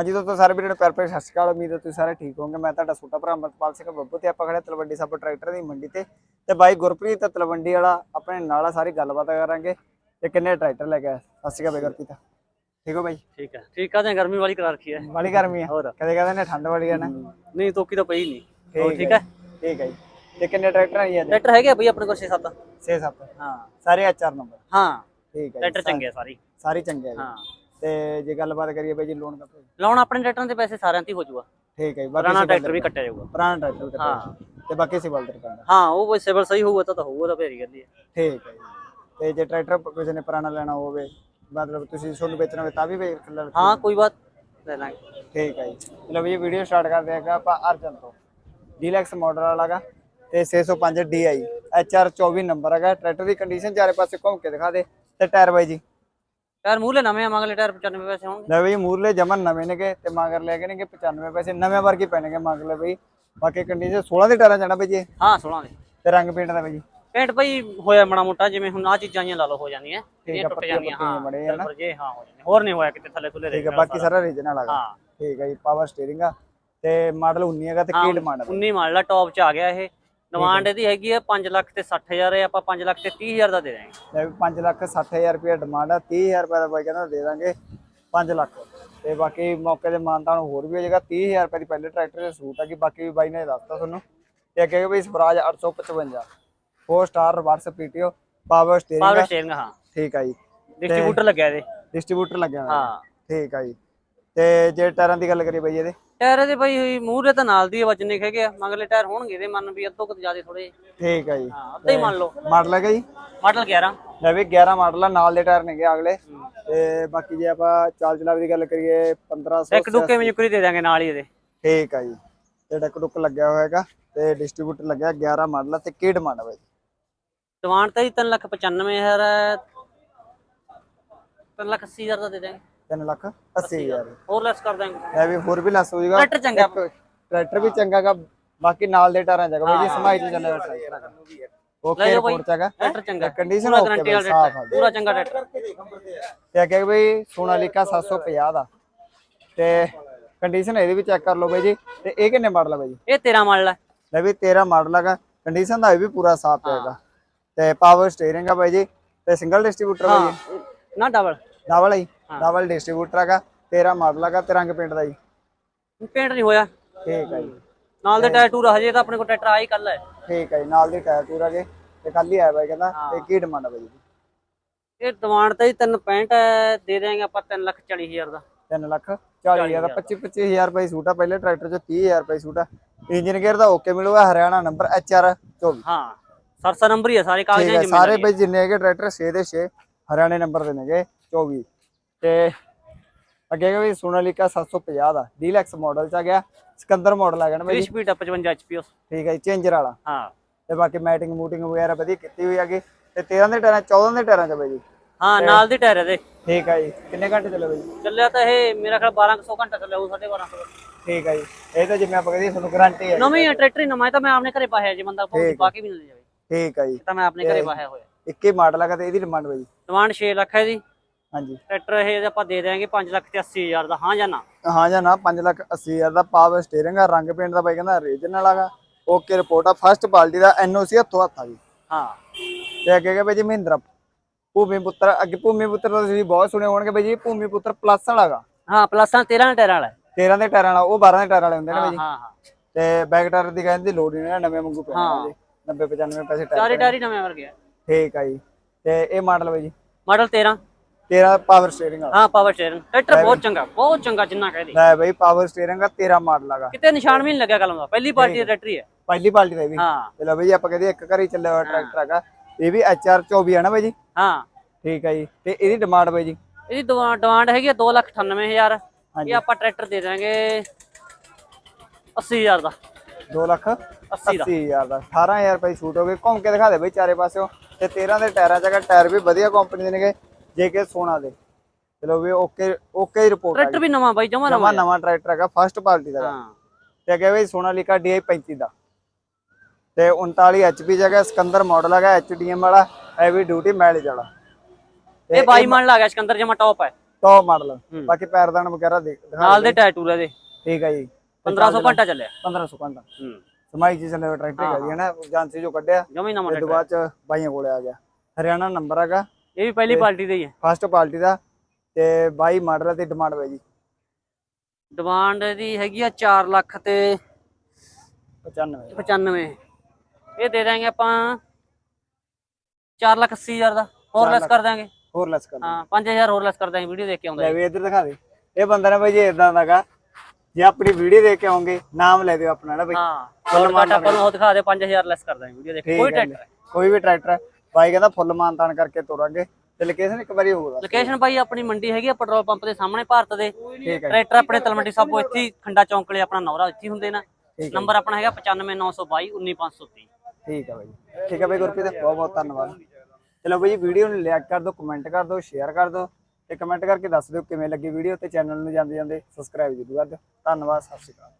ਹਾਂਜੀ ਦੋਸਤੋ ਸਾਰੇ ਵੀਰਾਂ ਨੂੰ ਪਿਆਰ ਭਰੀ ਸਤਿ ਸ਼੍ਰੀ ਅਕਾਲ ਉਮੀਦ ਹੈ ਤੁਸੀਂ ਸਾਰੇ ਠੀਕ ਹੋਵੋਗੇ। ਮੈਂ ਤੁਹਾਡਾ ਛੋਟਾ ਭਰਾ ਅਮਰਪਾਲ ਸਿੰਘ ਬੱਬੂ ਤੇ ਆਪਾਂ ਖੜੇ ਤਲਵੰਡੀ ਸਾਬੋ ਟਰੈਕਟਰ ਦੀ ਮੰਡੀ ਤੇ। ਤੇ ਬਾਈ ਗੁਰਪ੍ਰੀਤ ਤਲਵੰਡੀ ਵਾਲਾ ਆਪਣੇ ਨਾਲ ਆ ਸਾਰੀ ਗੱਲਬਾਤ ਕਰਾਂਗੇ। ਤੇ ਕਿੰਨੇ ਟਰੈਕਟਰ ਲੈ ਕੇ ਆਇਆ? ਸਤਿ ਸ਼੍ਰੀ ਅਕਾਲ ਬਾਈ ਗੁਰਪ੍ਰੀਤ। ਠੀਕ ਹੋ ਬਾਈ? ਠੀਕ ਹੈ। ਠੀਕ ਆ ਤੇ ਗਰਮੀ ਵਾਲੀ ਕਰਾ ਰੱਖੀ ਹੈ? ਬੜੀ ਗਰਮੀ ਹੋਰ। ਕਦੇ ਕਹਿੰਦੇ ਨੇ ਠੰਡ ਬੜੀ ਆ ਨਾ। ਨਹੀਂ ਤੋਕੀ ਤਾਂ ਪਈ ਨਹੀਂ। ਹੋਰ ਠੀਕ ਹੈ ਹੈ? ਠੀਕ ਹੈ ਜੀ। ਤੇ ਕਿੰਨੇ ਟਰੈਕਟਰ ਆ ਜੀ ਅੱਜ ਟਰੈਕਟਰ ਹੈਗੇ ਬਈ ਆਪਣੇ ਕੋਲ 6-7 6-7 ਹਾਂ। ਸਾਰੇ ਐਚਆਰ ਨੰਬਰ? ਹਾਂ। ਠੀਕ ਹੈ ਟਰੈਕਟਰ ਚੰਗੇ ਸਾਰੀ। ਸਾਰੀ ਚੰਗੇ ਆ ਹਾਂ। ਤੇ ਜੇ ਗੱਲਬਾਤ ਕਰੀਏ ਬਾਈ ਜੀ ਲੋਨ ਦਾ ਲਾਉਣ ਆਪਣੇ ਟਰੈਕਟਰਾਂ ਦੇ ਪੈਸੇ ਸਾਰਿਆਂ ਤੇ ਹੀ ਹੋ ਜਾਊਗਾ। ਠੀਕ ਹੈ ਜੀ ਪੁਰਾਣਾ ਬਾਕੀ ਟਰੈਕਟਰ ਵੀ ਕੱਟਿਆ ਜਾਊਗਾ। ਪੁਰਾਣਾ ਟਰੈਕਟਰ ਵੀ ਹਾਂ। ਕੱਟਿਆ ਤੇ ਬਾਕੀ ਸਿਵਲ ਤੇ ਕਰਦਾ ਹਾਂ ਉਹ ਕੋਈ ਸਿਵਲ ਸਹੀ ਹੋਊਗਾ ਤਾਂ ਤਾਂ ਹੋਊਗਾ ਤਾਂ ਫੇਰ ਹੀ ਕਹਿੰਦੀ ਹੈ। ਠੀਕ ਹੈ ਜੀ। ਤੇ ਜੇ ਟਰੈਕਟਰ ਕਿਸੇ ਨੇ ਪੁਰਾਣਾ ਲੈਣਾ ਹੋਵੇ ਮਤਲਬ ਤੁਸੀਂ ਤੁਹਾਨੂੰ ਵੇਚਣਾ ਹੋਵੇ ਤਾਂ ਵੀ ਵੇਚ ਲੈ ਹਾਂ ਕੋਈ ਬਾਤ ਲੈ ਲਾਂਗੇ। ਠੀਕ ਹੈ ਜੀ। ਚਲੋ ਵੀ ਇਹ ਵੀਡੀਓ ਸਟਾਰਟ ਕਰਦੇ ਹਾਂ ਆਪਾਂ ਅਰਜਨ ਤੋਂ। ਡੀਲੈਕਸ ਮਾਡਲ ਵਾਲਾ ਗਾ ਤੇ 605 DI HR 24 ਨੰਬਰ ਹੈਗਾ। ਟਰੈਕਟਰ ਦੀ ਕੰਡੀਸ਼ਨ ਚਾਰੇ ਪਾਸੇ ਘੁੰਮ ਕੇ ਦਿਖਾ ਦੇ। ਤੇ ਟਾਇਰ ਬਾਈ ਜੀ ਟਾਇਰ ਮੂਹਲੇ ਨਵੇਂ ਆ ਮਗਲੇ ਟਾਇਰ 95 ਪੈਸੇ ਹੋਣਗੇ ਲੈ ਬਈ ਮੂਰਲੇ ਜਮਨ ਨਵੇਂ ਨੇਗੇ ਤੇ ਮਗਰ ਲੈ ਕੇ ਨੇਗੇ 95 ਪੈਸੇ? ਨਵੇਂ ਵਰਗੇ ਪੈਣਗੇ ਮਗਰਲੇ ਬਈ। ਬਾਕੀ ਕੰਡੀਸ਼ਨ 16 ਦੇ ਟਾਇਰਾਂ ਜਾਣਾ ਬਈ ਜੀ। ਹਾਂ 16 ਦੇ। ਤੇ ਰੰਗ ਪੇਂਟ ਦਾ ਬਈ ਜੀ। ਪੇਂਟ ਭਾਈ ਹੋਇਆ ਮਾੜਾ ਮੋਟਾ ਜਿਵੇਂ ਹੁਣ ਆ ਚੀਜ਼ਾਂ ਜੀਆਂ ਲਾ ਲਓ ਹੋ ਜਾਂਦੀਆਂ। ਇਹ ਆ, ਟੁੱਟ ਜਾਂਦੀਆਂ ਹਾਂ ਬੜੇ ਆ ਨਾ। ਪਰ ਜੇ ਹਾਂ ਹੋ ਜਾਂਦੀਆਂ। ਹੋਰ ਨਹੀਂ ਹੋਇਆ ਕਿਤੇ ਥੱਲੇ ਥੁੱਲੇ ਠੀਕ ਹੈ ਬਾਕੀ ਸਾਰਾ। ਰੀਜਨਲ ਹੈਗਾ। ਹਾਂ। ਠੀਕ ਹੈ ਜੀ ਪਾਵਰ ਸਟੀਅਰਿੰਗ ਆ। ਤੇ ਮਾਡਲ 19 ਹੈਗਾ ਤੇ ਕੀ ਡਿਮਾਂਡ ਹੈ 19 ਮਾਡਲ ਦਾ ਟੌਪ ਚ ਆ ਗਿਆ ਇਹ। ਡਿਮਾਂਡ ਇਹਦੀ ਹੈਗੀ ਹੈ 5 ਲੱਖ ਤੇ 60000 ਹੈ ਆਪਾਂ 5 ਲੱਖ ਤੇ 30000 ਦਾ ਦੇ ਦਾਂਗੇ ਲੈ ਵੀ 5 ਲੱਖ 60000 ਰੁਪਏ ਡਿਮਾਂਡ ਆ 30000 ਰੁਪਏ ਦਾ ਬਾਈ ਕਹਿੰਦਾ ਦੇ ਦਾਂਗੇ 5 ਲੱਖ। ਤੇ ਬਾਕੀ ਮੌਕੇ ਦੇ ਮਾਨਤਾਨ ਹੋਰ ਵੀ ਹੋ ਜਾਏਗਾ 30000 ਰੁਪਏ ਦੀ ਪਹਿਲੇ ਟਰੈਕਟਰ ਦੇ ਸੂਟ ਆ ਕਿ ਬਾਕੀ ਵੀ ਬਾਈ ਨੇ ਦੱਸਤਾ ਤੁਹਾਨੂੰ। ਤੇ ਅੱਗੇ ਬਈ Swaraj 855 4 star reverse PTO power steering power steering ਹਾਂ। ਠੀਕ ਆ ਜੀ। ਡਿਸਟ੍ਰੀਬਿਊਟਰ ਲੱਗਿਆ ਇਹਦੇ। ਡਿਸਟ੍ਰੀਬਿਊਟਰ ਲੱਗਿਆ ਹੋਇਆ। ਹਾਂ। ਠੀਕ ਆ ਜੀ। ਤੇ ਜੇ ਟਾਇਰਾਂ ਦੀ ਗੱਲ ਕਰੀਏ ਬਾਈ ਇਹਦੇ? ਟਾਇਰ ਇਹਦੇ ਭਾਈ ਹੋਈ ਮੂਹਰੇ ਤਾਂ ਨਾਲ ਦੀ ਵਜਨੇ ਹੈਗੇ ਆ। ਮਗਲੇ ਟਾਇਰ ਹੋਣਗੇ ਇਹਦੇ ਮੰਨ ਵੀ ਅੱਧੋ ਕੁ ਜ਼ਿਆਦਾ ਥੋੜੇ ਠੀਕ ਆ ਜੀ। ਹਾਂ ਅੱਧਾ ਹੀ ਮੰਨ ਲਓ। ਮਾਡਲ ਹੈਗਾ ਜੀ? ਮਾਡਲ 11 ਲੈ ਵੀ 11 ਮਾਡਲ ਆ ਨਾਲ ਦੇ ਟਾਇਰ ਨੇਗੇ ਅਗਲੇ। ਤੇ ਬਾਕੀ ਜੇ ਆਪਾਂ ਚਾਲ ਚਲਾਵ ਦੀ ਗੱਲ ਕਰੀਏ 1500 ਇੱਕ ਡੁੱਕੇ ਮਿਜੂਕਰੀ ਦੇ ਦਾਂਗੇ ਨਾਲ ਹੀ ਇਹਦੇ। ਠੀਕ ਆ ਜੀ। ਤੇ ਡੱਕ ਡੁੱਕ ਲੱਗਿਆ ਹੋਇਆ ਹੈਗਾ ਤੇ ਡਿਸਟ੍ਰੀਬਿਊਟਰ ਲੱਗਿਆ 11 ਮਾਡਲ ਆ ਤੇ ਕੀ ਡਿਮਾਂਡ ਹੈ ਬਾਈ? ਡਿਮਾਂਡ ਤਾਂ ਜੀ 3 ਲੱਖ 95000 ਹੈ। 3 ਲੱਖ 80000 ਦਾ ਦੇ ਦਾਂਗੇ 3 ਲੱਖ 80 ਹਜ਼ਾਰ। ਹੋਰ ਲੈਸ ਕਰ ਦਾਂਗੇ ਇਹ ਵੀ ਹੋਰ ਵੀ ਲੈਸ ਹੋ ਜਾਊਗਾ ਟਰੈਕਟਰ ਚੰਗਾ ਟਰੈਕਟਰ ਵੀ ਚੰਗਾ ਗਾ ਬਾਕੀ ਨਾਲ ਦੇ ਟਾਇਰਾਂ ਜਗਾ ਬਾਈ ਜੀ ਸਮਾਈ ਚ ਚੱਲਿਆ ਹੋਇਆ ਟਰੈਕਟਰ ਓਕੇ। ਰਿਪੋਰਟ ਚ ਹੈਗਾ। ਟਰੈਕਟਰ ਚੰਗਾ। ਕੰਡੀਸ਼ਨ ਓਕੇ ਸਾਫ਼ ਆ। ਪੂਰਾ ਚੰਗਾ ਟਰੈਕਟਰ ਤੇ ਅੱਗੇ ਬਈ ਸੋਨਾਲੀਕਾ 750 ਦਾ। ਤੇ ਕੰਡੀਸ਼ਨ ਇਹਦੀ ਵੀ ਚੈੱਕ ਕਰ ਲਓ ਬਾਈ ਜੀ। ਤੇ ਇਹ ਕਿੰਨੇ ਮਾਡਲ ਆ ਬਾਈ ਜੀ? ਇਹ 13 ਮਾਡਲ ਹੈ ਲੈ ਵੀ 13 ਮਾਡਲ ਹੈਗਾ। ਕੰਡੀਸ਼ਨ ਦਾ ਇਹ ਵੀ ਪੂਰਾ ਸਾਫ਼ ਹੈਗਾ ਤੇ ਪਾਵਰ ਸਟੀਅਰਿੰਗ ਆ ਬਾਈ ਜੀ। ਤੇ ਸਿੰਗਲ ਡਿਸਟ੍ਰੀਬਿਊਟਰ ਬਾਈ ਜੀ। ਨਾ ਡਬਲ ਡਬਲ ਹੀ ਡਬਲ ਡਿਸਟ੍ਰੀਬਿਊਟਰ ਹੈਗਾ 13 ਮਾਡਲ ਹੈਗਾ ਤੇ ਰੰਗ ਪੇਂਟ ਦਾ ਜੀ। ਪੇਂਟ ਨਹੀਂ ਹੋਇਆ। ਠੀਕ ਹੈ ਜੀ। ਨਾਲ ਦੇ ਟਾਇਰ ਟੂਰ ਹਜੇ ਤਾਂ ਆਪਣੇ ਕੋਲ ਟਰੈਕਟਰ ਆਈ ਕੱਲ ਹੈ। ਠੀਕ ਹੈ ਜੀ ਨਾਲ ਦੀ ਟਾਇਰ ਟੂਰ ਹੈਗੇ ਤੇ ਕੱਲ ਹੀ ਆਇਆ ਬਾਈ ਕਹਿੰਦਾ ਤੇ ਕੀ ਡਿਮਾਂਡ ਹੈ ਬਾਈ ਜੀ? ਇਹ ਡਿਮਾਂਡ ਤਾਂ ਜੀ 365 ਹੈ ਦੇ ਦੇਾਂਗੇ ਆਪਾਂ 3 ਲੱਖ 40000 ਦਾ। 3 ਲੱਖ 40 ਹਜ਼ਾਰ ਦਾ 25 25000 ਰੁਪਏ ਸੂਟ ਆ ਪਹਿਲੇ ਟਰੈਕਟਰ ਚ 30000 ਰੁਪਏ ਸੂਟ ਆ। ਇੰਜਨ ਗੇਅਰ ਦਾ ਓਕੇ ਮਿਲੂਗਾ ਹਰਿਆਣਾ ਨੰਬਰ HR 24 ਹਾਂ ਸਰਸਾ ਨੰਬਰ ਹੀ ਹੈ ਸਾਰੇ ਕਾਗਜ਼ਾਂ ਹੈ 'ਚ ਸਾਰੇ ਬਈ ਜਿੰਨੇ ਹੈਗੇ ਟਰੈਕਟਰ 6 ਦੇ 6 ਹਰਿਆਣੇ ਨੰਬਰ ਦੇ ਨੇਗੇ 24 ਤੇ ਅੱਗੇ ਵੀ ਸੋਨਾਲੀਕਾ 750 ਦਾ ਡੀਲੈਕਸ ਮਾਡਲ ਚ ਆ ਗਿਆ ਸਿਕੰਦਰ ਮਾਡਲ ਆ ਗਿਆ ਨਾ ਬਈ ਸਪੀਡ 55 HP ਉਸ। ਠੀਕ ਹੈ ਜੀ ਚੇਂਜਰ ਵਾਲਾ। ਹਾਂ। ਤੇ ਬਾਕੀ ਮੈਟਿੰਗ ਮੂਟਿੰਗ ਵਗੈਰਾ ਵਧੀਆ ਕੀਤੀ ਹੋਈ ਹੈਗੀ। ਤੇ 13 ਦੇ ਟਾਇਰਾਂ 14 ਦੇ ਟਾਇਰਾਂ ਚ ਬਈ ਜੀ। ਹਾਂ ਨਾਲ ਦੇ ਟਾਇਰ ਇਹਦੇ। ਠੀਕ ਹੈ ਜੀ। ਕਿੰਨੇ ਘੰਟੇ ਚੱਲੇ ਬਈ ਚੱਲਿਆ ਤਾਂ ਇਹ ਮੇਰਾ ਖਿਆਲ 1200 ਘੰਟਾ ਚੱਲਿਆ ਉਹ 1250 ਠੀਕ ਹੈ ਜੀ। ਇਹ ਤਾਂ ਜਿਵੇਂ ਆਪਾਂ ਕਹਦੇ ਤੁਹਾਨੂੰ ਗਾਰੰਟੀ ਹੈ ਨਵੇਂ ਟਰੈਕਟਰ ਹੀ ਨਵਾਂ ਤਾਂ ਮੈਂ ਆਪਣੇ ਘਰੇ ਪਾਇਆ ਜੇ ਬੰਦਾ ਕੋਈ ਪਾ ਕੇ ਵੀ ਜਾਵੇ। ਠੀਕ ਹੈ ਜੀ। ਤਾਂ ਮੈਂ ਆਪਣੇ ਘਰੇ ਪਾਇਆ ਹੋਇਆ। ਇੱਕ ਹੀ ਮਾਡਲ ਹੈਗਾ ਤੇ ਇਹਦੀ ਡਿਮਾਂਡ ਬਈ ਡਿਮਾਂਡ 6 ਲੱਖ ਹੈ ਜੀ। ਹਾਂਜੀ। ਟਰੈਕਟਰ ਇਹ ਆਪਾਂ ਦੇ ਦੇਾਂਗੇ 5 ਲੱਖ ਤੇ 80000 ਦਾ ਹਾਂ ਜਾਂ ਨਾ? ਹਾਂ ਜਾਂ ਨਾ 5 ਲੱਖ 80 ਹਜ਼ਾਰ ਦਾ ਪਾਵਰ ਸਟੀਅਰਿੰਗ ਆ ਰੰਗ ਪੇਂਟ ਦਾ ਬਾਈ ਕਹਿੰਦਾ ਰੀਜਨਲ ਹੈਗਾ ਓਕੇ ਰਿਪੋਰਟ ਆ ਫਸਟ ਪਾਰਟੀ ਦਾ ਐਨਓਸੀ ਹੱਥੋਂ ਹੱਥ ਆ ਜੀ। ਹਾਂ। ਤੇ ਅੱਗੇ ਹੈਗਾ ਬਾਈ ਜੀ ਮਹਿੰਦਰਾ ਭੂਮੀ ਪੁੱਤਰ ਅੱਗੇ ਭੂਮੀ ਪੁੱਤਰ ਦਾ ਤੁਸੀਂ ਬਹੁਤ ਸੁਣੇ ਹੋਣਗੇ ਬਾਈ ਜੀ ਭੂਮੀ ਪੁੱਤਰ ਪਲੱਸ ਵਾਲਾ ਹੈਗਾ ਹਾਂ ਪਲੱਸਾਂ 13 ਟਾਇਰਾਂ ਵਾਲਾ। ਹੈ। 13 ਦੇ ਟਾਇਰਾਂ ਵਾਲਾ ਉਹ 12 ਦੇ ਟਾਇਰਾਂ ਵਾਲੇ ਹੁੰਦੇ ਨੇ ਬਾਈ ਜੀ। ਹਾਂ ਹਾਂ ਤੇ ਬੈਕ ਟਾਇਰ ਦੀ ਕਹਿੰਦੇ ਲੋਡ ਨਹੀਂ ਨਵੇਂ ਵਾਂਗੂ ਪੈਣਾ। ਜੀ। 90 95 ਪੈਸੇ ਟਾਇਰ ਚਾਰੇ ਟਾਇਰ ਹੀ ਨਵੇਂ ਵਰਗੇ ਆ। ਠੀਕ ਆ ਜੀ। ਤੇ ਇਹ ਮਾਡਲ ਬਾਈ ਜੀ? ਮਾਡਲ 13 13 ਪਾਵਰ ਸਟੀਅਰਿੰਗ ਵਾਲਾ ਹਾਂ ਪਾਵਰ ਸਟੀਅਰਿੰਗ ਟਰੈਕਟਰ ਬਹੁਤ ਚੰਗਾ ਬਹੁਤ ਚੰਗਾ ਜਿੰਨਾ ਕਹਿ ਦੇ। ਲੈ ਬਾਈ ਪਾਵਰ ਸਟੀਅਰਿੰਗ ਆ 13 ਮਾਡਲ ਹੈਗਾ ਕਿਤੇ ਨਿਸ਼ਾਨ ਵੀ ਨਹੀਂ ਲੱਗਿਆ ਕਲਮ ਦਾ। ਪਹਿਲੀ ਪਾਰਟੀ ਦਾ ਟਰੈਕਟਰ ਹੀ ਹੈ ਪਹਿਲੀ ਪਾਰਟੀ ਦਾ ਵੀ। ਹਾਂ। ਲਓ ਬਾਈ ਆਪਾਂ ਕਹਿੰਦੇ ਇੱਕ ਘਰ ਚੱਲਿਆ ਹੋਇਆ ਟਰੈਕਟਰ ਹੈਗਾ। ਇਹ ਵੀ HR 24 ਹੈ ਨਾ ਬਾਈ ਜੀ? ਹਾਂ। ਠੀਕ ਹੈ ਜੀ। ਤੇ ਇਹਦੀ ਡਿਮਾਂਡ ਬਾਈ ਜੀ? ਇਹਦੀ ਡਿਮਾਂਡ ਹੈਗੀ 298000 ਹਾਂਜੀ। ਇਹ ਆਪਾਂ ਟਰੈਕਟਰ ਦੇ ਦਾਂਗੇ 80000 ਦਾ। 2 ਲੱਖ 80 ਦਾ। 80000 ਦਾ। 18000 ਰੁਪਏ ਛੂਟ ਹੋ ਗਏ ਘੁੰਮ ਕੇ ਦਿਖਾ ਦੇ ਬਈ ਚਾਰੇ ਪਾਸਿਓਂ। ਤੇ 13 ਦੇ ਟਾਇਰਾਂ ਚ ਟਾਇਰ ਵੀ ਵਧੀਆ ਕੰਪਨੀ ਦੇ ਨੇਗੇ। ਜੇਕੇ ਸੋਨਾ ਦੇ। ਚਲੋ ਵੀ ਓਕੇ ਓਕੇ ਹੀ ਰਿਪੋਰਟ ਟਰੈਕਟਰ ਵੀ ਨਵਾਂ ਬਾਈ ਜਮਾ ਨਵਾਂ ਨਵਾਂ ਟਰੈਕਟਰ ਹੈਗਾ ਫਸਟ ਪਾਰਟੀ ਦਾ। ਹੈਗਾ। ਹਾਂ। ਤੇ ਅੱਗੇ ਬਈ ਸੋਨਾਲੀਕਾ DI 35 ਦਾ। ਤੇ 39 HP ਚ ਹੈਗਾ ਸਿਕੰਦਰ ਮਾਡਲ ਹੈਗਾ HDM ਵਾਲਾ ਹੈਵੀ ਡਿਊਟੀ ਮਾਈਲੇਜ ਵਾਲਾ। ਇਹ 22 ਮਾਡਲ ਆ ਗਿਆ ਸਿਕੰਦਰ ਜਮਾ ਟੌਪ ਹੈ। Top model. ਬਾਕੀ ਪੈਰਦਾਨ ਵਗੈਰਾ ਦੇਖ ਨਾਲ ਦੇ। ਟਾਇਟੂਰੇ ਦੇ ਠੀਕ ਹੈ ਜੀ। 1500 ਘੰਟਾ ਚੱਲਿਆ। 1500 ਘੰਟਾ। ਹੂੰ। ਸਮਾਈ ਜੀ ਚੱਲੇ ਟਰੈਕਟਰ ਹੈਗਾ ਜੀ ਹੈ। ਨਾ ਏਜੰਸੀ ਜੋ ਕੱਢਿਆ। ਜਮੀ ਤੋਂ ਟਰੈਕਟਰ ਬਾਅਦ ਚ ਬਾਈਆਂ ਕੋਲੇ ਆ ਗਿਆ। ਹਰਿਆਣਾ ਨੰਬਰ ਹੈਗਾ। ਇਹ ਵੀ ਪਹਿਲੀ ਪਾਰਟੀ ਦਾ ਹੀ ਹੈ। ਫਸਟ ਪਾਰਟੀ ਦਾ ਤੇ 22 ਮਾਡਲ ਤੇ ਡਿਮਾਂਡ ਹੈ ਜੀ। ਡਿਮਾਂਡ ਦੀ ਹੈਗੀ ਆ 4 ਲੱਖ ਤੇ 95 95 ਇਹ ਦੇ ਦਾਂਗੇ ਆਪਾਂ 4 ਲੱਖ 80 ਹਜ਼ਾਰ ਦਾ ਹੋਰ ਲੈਸ ਕਰ ਦਾਂਗੇ ਹੋਰ ਲੈਸ ਕਰ ਹਾਂ 5000 ਹੋਰ ਲੈਸ ਕਰ ਦਾਂਗੇ ਵੀਡੀਓ ਦੇਖ ਕੇ ਆਉਂਦਾ ਲੈ ਵੀ ਇੱਧਰ ਦਿਖਾ ਦੇ। ਇਹ ਬੰਦਾ ਨੇ ਬਾਈ ਜੀ ਇਦਾਂ ਦਾਗਾ ਜੇ ਆਪਣੀ ਵੀਡੀਓ ਦੇਖ ਕੇ ਆਉਂਗੇ ਨਾਮ ਲੈ ਦਿਓ ਆਪਣਾ ਨਾ ਬਾਈ। ਹਾਂ ਫੁੱਲ ਕੱਟ ਆਪਾਂ ਨੂੰ ਉਹ ਦਿਖਾ ਦੇ 5000 ਲੈਸ ਕਰ ਦਾਂਗੇ ਵੀਡੀਓ ਦੇਖ ਕੋਈ ਹੈ ਟਰੈਕਟਰ ਕੋਈ ਵੀ ਟਰੈਕਟਰ ਬਾਈ ਕਹਿੰਦਾ ਫੁੱਲ ਮਾਨਤਾਨ ਕਰਕੇ ਤੋਰਾਂਗੇ। ਤੇ ਲੋਕੇਸ਼ਨ ਇੱਕ ਵਾਰੀ ਹੋਰ ਲੋਕੇਸ਼ਨ ਭਾਈ ਆਪਣੀ ਮੰਡੀ ਹੈਗੀ ਆ ਪੈਟਰੋਲ ਪੰਪ ਦੇ ਸਾਹਮਣੇ ਭਾਰਤ ਦੇ। ਟਰੈਕਟਰ ਆਪਣੇ ਤਲਮੰਡੀ ਸਾਬੋ ਇੱਥੇ ਖੰਡਾ ਚੌਂਕ ਕੋਲੇ ਆਪਣਾ ਨੌਰਾ ਇੱਥੇ ਹੁੰਦੇ ਨਾ। ਨੰਬਰ ਆਪਣਾ ਹੈਗਾ 95922 19530 ਠੀਕ ਹੈ ਬਾਈ। ਠੀਕ ਹੈ ਬਾਈ ਗੁਰਪ੍ਰੀਤ ਬਹੁਤ ਬਹੁਤ ਧੰਨਵਾਦ। ਚਲੋ ਬਾਈ ਵੀਡੀਓ ਨੂੰ ਲਾਈਕ ਕਰ ਦਿਓ ਕਮੈਂਟ ਕਰ ਦਿਓ ਸ਼ੇਅਰ ਕਰ ਦਿਓ ਤੇ ਕਮੈਂਟ ਕਰਕੇ ਦੱਸ ਦਿਓ ਕਿਵੇਂ ਲੱਗੀ ਵੀਡੀਓ ਤੇ ਚੈਨਲ ਨੂੰ ਜਾਂਦੇ ਜਾਂਦੇ ਸਬਸਕ੍ਰਾਈਬ ਜ਼ਰੂਰ ਕਰ ਦਿਓ। ਧੰਨਵਾਦ ਸਤਿ ਸ਼੍ਰੀ ਅਕਾਲ।